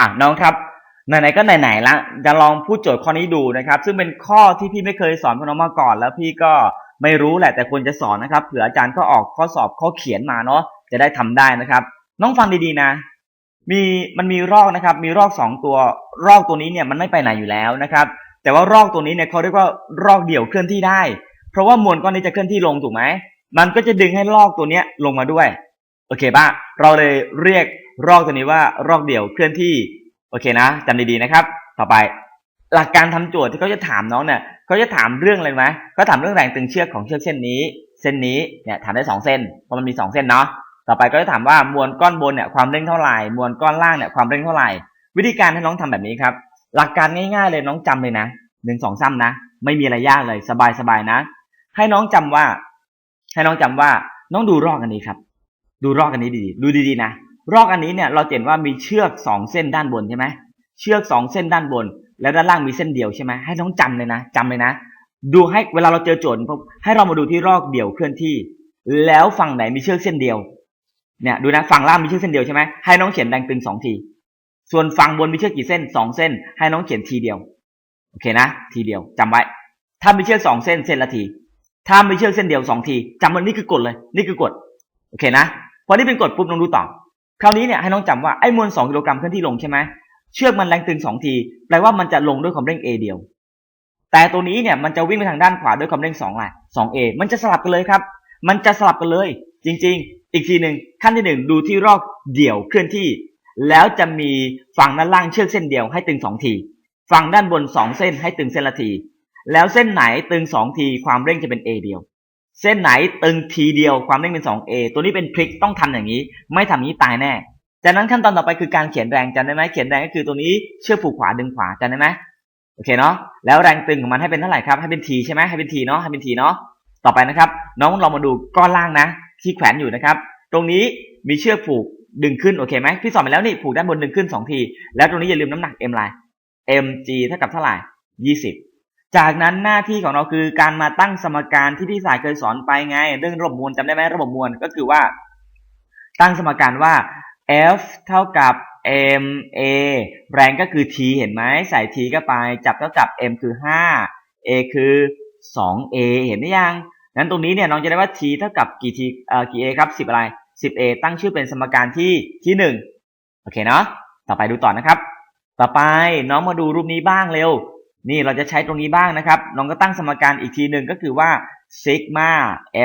อะน้องครับไหนๆก็ไหนๆละจะลองพูดโจทย์ข้อนี้ดูนะครับ ซึ่งเป็นข้อที่พี่ไม่เคยสอนพวกน้องมาก่อน แล้วพี่ก็ไม่รู้แหละแต่ควรจะสอนนะครับเผื่ออาจารย์ก็ออกข้อสอบข้อเขียนมาเนาะจะได้ทำได้นะครับ น้องฟังดีๆนะ มีมันมีรอกนะครับ มีรอกสองตัวรอกตัวนี้เนี่ยมันไม่ไปไหนอยู่แล้วนะครับ แต่ว่ารอกตัวนี้เนี่ยเขาเรียกว่ารอกเดี่ยวเคลื่อนที่ได้ เพราะว่ามวลก้อนนี้จะเคลื่อนที่ลงถูกไหมมันก็จะดึงให้รอกตัวเนี้ยลงมาด้วย โอเคป่ะเราเลยเรียกรอกตัวนี้ว่ารอกเดี่ยวเคลื่อนที่โอเคนะจำดีๆนะครับ ต่อไป หลักการทำโจทย์ที่เขาจะถามน้องเนี่ยเขาจะถามเรื่องอะไรไหมเขาถามเรื่องแรงตึงเชือกของเชือกเส้นนี้ เส้นนี้เนี่ยถามได้สองเส้นเพราะมันมีสองเส้นเนาะต่อไปก็จะถามว่ามวลก้อนบนเนี่ยความเร่งเท่าไหร่มวลก้อนล่างเนี่ยความเร่งเท่าไหร่ วิธีการให้น้องทำแบบนี้ครับ หลักการง่ายๆเลยน้องจำเลยนะหนึ่งสองซ้ำนะ ไม่มีอะไรยากเลยสบายๆนะ ให้น้องจำว่า ให้น้องจำว่าน้องดูรอกอันนี้ครับ ดูรอกอันนี้ดีดูดีๆนะรอกอันนี้เนี่ยเราเห็นว่ามีเชือกสองเส้นด้านบนใช่ไหมเชือกสองเส้นด้านบน แล้วด้านล่างมีเส้นเดียวใช่ไหมให้น้องจำเลยนะจำเลยนะ ดูให้เวลาเราเจอโจทย์ให้เรามาดูที่รอกเดี่ยวเคลื่อนที่ แล้วฝั่งไหนมีเชือกเส้นเดียวเนี่ยดูนะฝั่งล่างมีเชือกเส้นเดียวใช่ไหมให้น้องเขียนแรงตึงสองที ส่วนฝั่งบนมีเชือกกี่เส้นสองเส้น ให้น้องเขียนทีเดียวโอเคนะ ทีเดียวจำไว้ ถ้ามีเชือกสองเส้นเส้นละที ถ้ามีเชือกเส้นเดียวสองทีจำมันนี่คือกฎเลย นี่คือกฎโอเคนะ พอนี่เป็นกฎปุ๊บน้องดูต่อคราวนี้เนี่ยให้น้องจำว่าไอ้มวลสองกิโลกรัมเคลื่อนที่ลงใช่ไหมเชือกมันแรงตึงสองทีแปลว่ามันจะลงด้วยความเร่ง a เดียว แต่ตัวนี้เนี่ยมันจะวิ่งไปทางด้านขวาด้วยความเร่งสองแหละสอง a มันจะสลับกันเลยครับ มันจะสลับกันเลย จริง ๆ อีกทีหนึ่งขั้นที่หนึ่งดูที่รอกเดี่ยวเคลื่อนที่ แล้วจะมีฝั่งด้านล่างเชือกเส้นเดียวให้ตึงสองทีฝั่งด้านบนสองเส้นให้ตึงเส้นละทีแล้วเส้นไหนตึงสองทีความเร่งจะเป็น a เดียว เส้นไหนตึงทีเดียวความเร่งเป็น 2a ตัวนี้เป็นทริคต้องทำอย่างนี้ ไม่ทำอย่านี้ตายแน่ จากนั้นขั้นตอนต่อไปคือการเขียนแรงจำได้ไหมเขียนแรงก็คือตัวนี้เชือผูกขวาดึงขวาจำได้ไหมโอเคเนาะแล้วแรงตึงของมันให้เป็นเท่าไหร่ครับให้เป็น t ใช่ไหมให้เป็น t เนาะให้เป็น t เนาะต่อไปนะครับ น้องลองมาดูก้อนล่างนะ ที่แขวนอยู่นะครับ ตรงนี้มีเชือกผูกดึงขึ้นโอเคไหมพี่สอนไปแล้วนี่ผูกด้านบนดึงขึ้น2ทีแล้วตรงนี้อย่าลืมน้ำหนัก m ไล mg เท่ากับเท่าไหร่20 จากนั้นหน้าที่ของเราคือการมาตั้งสมการที่พี่สายเคยสอนไปไง เรื่องระบบมวลจำได้ไหมระบบมวลก็คือว่า ตั้งสมการว่า F เท่ากับ m a แรงก็คือ t เห็นไหมใส่ t ก็ไป จับเท่ากับ m คือ 5 a คือ 2a เห็นไหมยังนั้นตรงนี้เนี่ยน้องจะได้ว่า t เท่ากับกี่ t เอ่อกี่ a ครับ 10 อะไร 10a ตั้งชื่อเป็นสมการที่ที่ 1 โอเคเนาะต่อไปดูต่อนะครับ ต่อไปน้องมาดูรูปนี้บ้างเร็ว นี่เราจะใช้ตรงนี้บ้างนะครับน้องก็ตั้งสมการอีกทีหนึ่งก็คือว่า sigma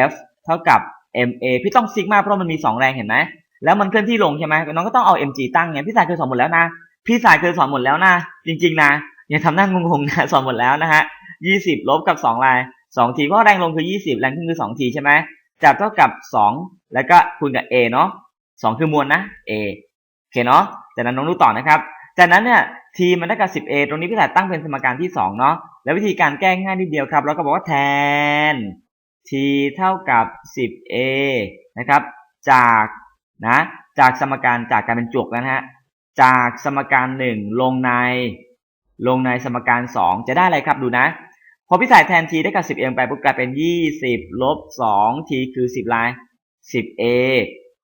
f เท่ากับ ma พี่ต้อง sigma เพราะมันมี 2 แรงเห็นไหมแล้วมันเคลื่อนที่ลงใช่ไหมน้องก็ต้องเอา mg ตั้งไงพี่สายเคยสอนหมดแล้วนะพี่สายเคยสอนหมดแล้วนะจริง ๆ นะอย่าทำหน้างงๆนะสอนหมดแล้วนะฮะ20ลบกับ2ลาย2ทีเพราะแรงลงคือ20แรงขึ้นคือ2ทีใช่ไหมจับเท่ากับ2แล้วก็คูณกับ a เนาะ2คือมวลนะ a โอเคเนาะจากนั้นน้องดูต่อนะครับ จากนั้นเนี่ย t มันเท่ากับ 10a ตรงนี้พี่สายตั้งเป็นสมการที่ 2 เนาะแล้ววิธีการแก้ง่ายนิดเดียวครับ เราก็บอกว่าแทน t เท่ากับ 10a นะครับ จากนะจากสมการจากการเป็นจวกนะฮะจากสมการ 1 ลงใน ลงในสมการ 2 จะได้อะไรครับดูนะ พอพี่สายแทน t ได้กับ 10a ไปปุ๊บกลายเป็น 20 ลบ 2 t คือ 10ลาย 10a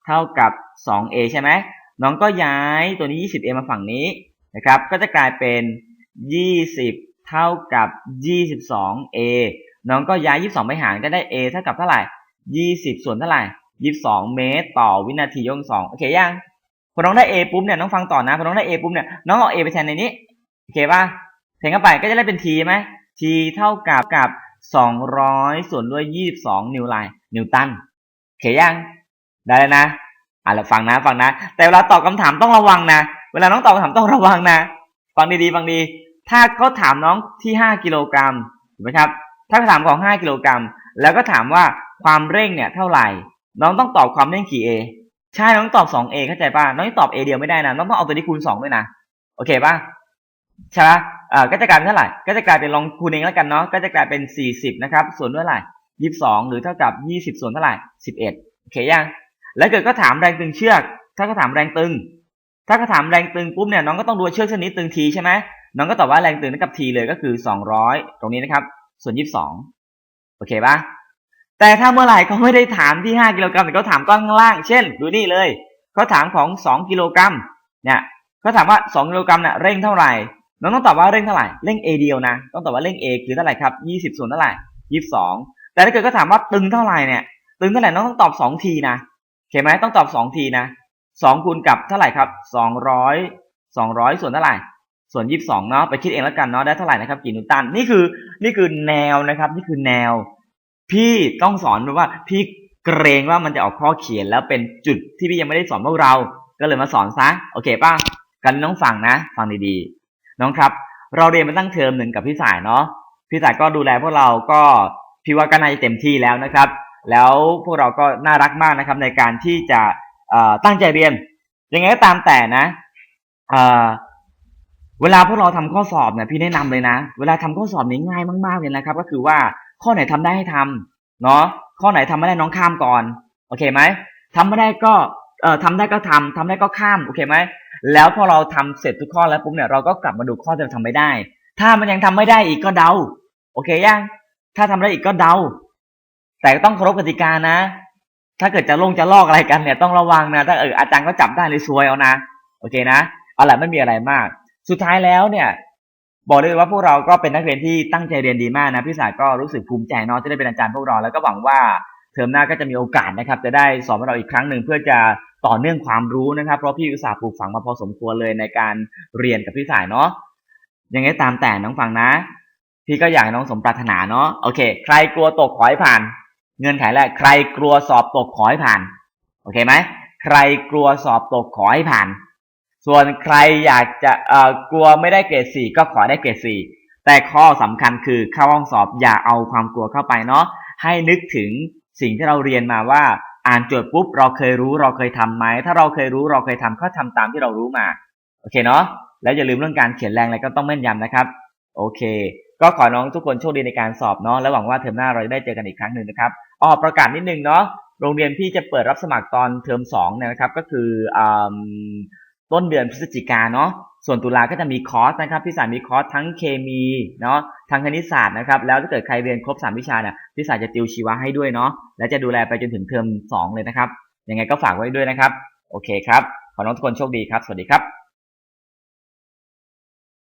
เท่ากับ 2a ใช่ไหมน้องก็ย้ายตัวนี้ 20a มาฝั่งนี้ นะครับ ก็จะกลายเป็น 20 เท่ากับ 22a น้องก็ย้าย 22 ไปหารก็ได้ a เท่ากับเท่าไหร่ 20 ส่วนเท่าไหร่ 22 เมตร ต่อวินาทียก2โอเคยังพอน้องได้ a ปุ๊บเนี่ยน้องฟังต่อนะพอน้องได้ a ปุ๊บเนี่ยน้องเอา a ไปแทนในนี้โอเคป่ะแทนเข้าไปก็จะได้เป็น t ไหม t เท่ากับกับ 200 ส่วนด้วย 22 นิวไลน์นิวตันโอเคยังได้แล้วนะอะเราฟังนะฟังนะ แต่เวลาตอบคำถามต้องระวังนะ เวลาน้องตอบคำถามต้องระวังนะ ฟังดีๆฟังดี ถ้าเขาถามน้องที่ห้ากิโลกรัมถูกไหมครับ ถ้าเขาถามของห้ากิโลกรัมแล้วก็ถามว่าความเร่งเนี่ยเท่าไหร่ น้องต้องตอบความเร่งกี่ a ใช่น้องตอบสอง a เข้าใจป่ะ น้องตอบ a เดียวไม่ได้นะ น้องต้องเอาตัวนี้คูณสองด้วยนะ โอเคป่ะ ใช่ป่ะอ่าก็จะกลายเป็นเท่าไหร่ ก็จะกลายเป็นลองคูณเองแล้วกันเนาะ ก็จะกลายเป็นสี่สิบนะครับ ส่วนด้วยเท่าไหร่ยี่สิบสองหรือเท่ากับยี่สิบส่วนเท่าไหร่สิบเอ็ดโอเคยัง แล้วเกิดก็ถามแรงตึงเชือก ถ้าก็ถามแรงตึง ถ้าก็ถามแรงตึงปุ๊บเนี่ยน้องก็ต้องดูเชือกเส้นนี้ตึงทีใช่ไหมน้องก็ตอบว่าแรงตึงเท่ากับทีเลยก็คือสองร้อยตรงนี้นะครับ ส่วนยี่สิบสองโอเคปะแต่ถ้าเมื่อไหร่เขาไม่ได้ถามที่ห้ากิโลกรัมแต่เขาถามก้อนข้างล่าง เช่น ดูนี่เลยเขาถามของสองกิโลกรัมเนี่ยก็ถามว่า 2 กิโลกรัมเนี่ยเร่งเท่าไหร่ น้องต้องตอบว่าเร่งเท่าไหร่ เร่ง A เดียวนะ ต้องตอบว่าเร่ง A คือเท่าไหร่ครับ 20 ส่วนเท่าไหร่ 22 แต่ถ้าเกิดก็ถามว่าตึงเท่าไหร่เนี่ย ตึงเท่าไหร่น้องต้องตอบ 2 ทีนะโอเคไหมต้องตอบ 2 ทีนะ 2คูณกับเท่าไหร่ครับ200 200 ส่วนเท่าไหร่ ส่วน 22 เนาะไปคิดเองแล้วกันเนาะได้เท่าไหร่นะครับกี่นิวตันนี่คือนี่คือแนวนะครับ นี่คือแนว พี่ต้องสอนเพราะว่าพี่เกรงว่ามันจะออกข้อเขียนแล้วเป็นจุดที่พี่ยังไม่ได้สอนพวกเรา ก็เลยมาสอนซะโอเคป่ะกันน้องฟังนะ ฟังดีๆ น้องครับ เราเรียนมาตั้งเทอมหนึ่งกับพี่สายเนาะพี่สายก็ดูแลพวกเราก็พี่ว่าก็น่าจะเต็มที่แล้วนะครับ แล้วพวกเราก็น่ารักมากนะครับในการที่จะ ตั้งใจเรียน ยังไงก็ตามแต่นะเวลาพวกเราทำข้อสอบเนี่ยพี่แนะนำเลยนะ เวลาทำข้อสอบนี้ง่ายมากๆเลยนะครับ ก็คือว่าข้อไหนทำได้ให้ทำเนาะข้อไหนทำไม่ได้น้องข้ามก่อน โอเคไหมทำไม่ได้ก็เอ่อทำได้ก็ทำทำได้ก็ข้ามโอเคไหมแล้วพอเราทำเสร็จทุกข้อแล้วปุ๊บเนี่ยเราก็กลับมาดูข้อที่เราทำไม่ได้ ถ้ามันยังทำไม่ได้อีกก็เดา โอเคยังถ้าทำได้อีกก็เดา แต่ต้องเคารพกติกานะ ถ้าเกิดจะลงจะลอกอะไรกันเนี่ยต้องระวังนะ ถ้าเอออาจารย์ก็จับได้เลยซวยเอานะ โอเคนะ เอาละไม่มีอะไรมาก สุดท้ายแล้วเนี่ย บอกได้เลยว่าพวกเราก็เป็นนักเรียนที่ตั้งใจเรียนดีมากนะ พี่สายก็รู้สึกภูมิใจเนาะที่ได้เป็นอาจารย์พวกเรา แล้วก็หวังว่าเทอมหน้าก็จะมีโอกาสนะครับ จะได้สอนพวกเราอีกครั้งหนึ่งเพื่อจะต่อเนื่องความรู้นะครับ เพราะพี่อุตสาห์ปลูกฝังมาพอสมควรเลยในการเรียนกับพี่สายเนาะ ยังไงตามแต่น้องฟังนะ พี่ก็อยากให้น้องสมปรารถนาเนาะ โอเค ใครกลัวตกขอให้ผ่าน เงื่อนไขแรกใครกลัวสอบตกขอให้ผ่าน โอเคไหมใครกลัวสอบตกขอให้ผ่าน ส่วนใครอยากจะเอ่อกลัวไม่ได้เกรดสี่ก็ขอได้เกรดสี่แต่ข้อสำคัญคือเข้าห้องสอบอย่าเอาความกลัวเข้าไปเนาะให้นึกถึงสิ่งที่เราเรียนมาว่า อ่านโจทย์ปุ๊บเราเคยรู้เราเคยทำไหมถ้าเราเคยรู้เราเคยทำก็ทำตามที่เรารู้มา โอเคเนาะแล้วอย่าลืมเรื่องการเขียนแรงอะไรก็ต้องแม่นยำนะครับ โอเค ก็ขอน้องทุกคนโชคดีในการสอบเนาะแล้วหวังว่าเทอมหน้าเราจะได้เจอกันอีกครั้งหนึ่งนะครับอ๋อประกาศนิดนึงเนาะโรงเรียนพี่จะเปิดรับสมัครตอนเทอมสองนะครับ ก็คืออต้นเดือนพฤศจิกาเนาะส่วนตุลาก็จะมีคอร์สนะครับพี่สายมีคอร์สทั้งเคมีเนาะทั้งคณิตศาสตร์นะครับ แล้วถ้าเกิดใครเรียนครบสามวิชาเนี่ยพี่สายจะติวชีวะให้ด้วยเนาะและจะดูแลไปจนถึงเทอมสองเลยนะครับยังไงก็ฝากไว้ด้วยนะครับ โอเคครับ ขอน้องทุกคนโชคดีครับ สวัสดีครับ